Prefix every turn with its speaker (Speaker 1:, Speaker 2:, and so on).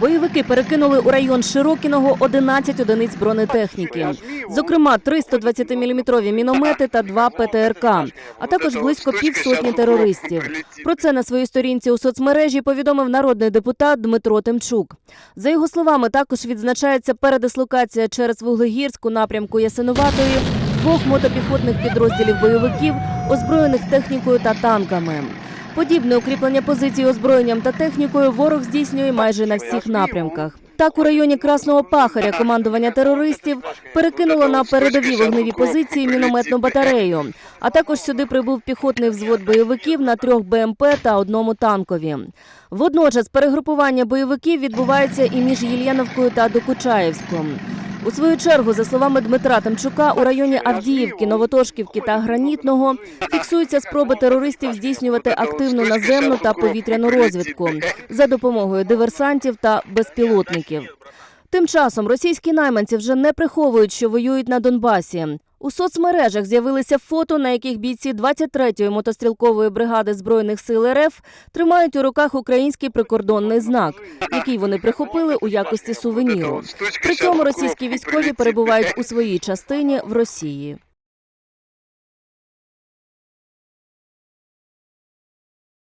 Speaker 1: Бойовики перекинули у район Широкіного 11 одиниць бронетехніки, зокрема 320-мм міномети та два ПТРК, а також близько півсотні терористів. Про це на своїй сторінці у соцмережі повідомив народний депутат Дмитро Тимчук. За його словами, також відзначається передислокація через Вуглегірську напрямку Ясиноватої двох мотопіхотних підрозділів бойовиків, озброєних технікою та танками. Подібне укріплення позицій озброєнням та технікою ворог здійснює майже на всіх напрямках. Так, у районі Красного Пахаря командування терористів перекинуло на передові вогневі позиції мінометну батарею. А також сюди прибув піхотний взвод бойовиків на трьох БМП та одному танкові. Водночас перегрупування бойовиків відбувається і між Єлєновкою та Докучаєвськом. У свою чергу, за словами Дмитра Тимчука, у районі Авдіївки, Новотошківки та Гранітного фіксуються спроби терористів здійснювати активну наземну та повітряну розвідку за допомогою диверсантів та безпілотників. Тим часом російські найманці вже не приховують, що воюють на Донбасі. У соцмережах з'явилися фото, на яких бійці 23-ї мотострілкової бригади збройних сил РФ тримають у руках український прикордонний знак, який вони прихопили у якості сувеніру. При цьому російські військові перебувають у своїй частині в Росії.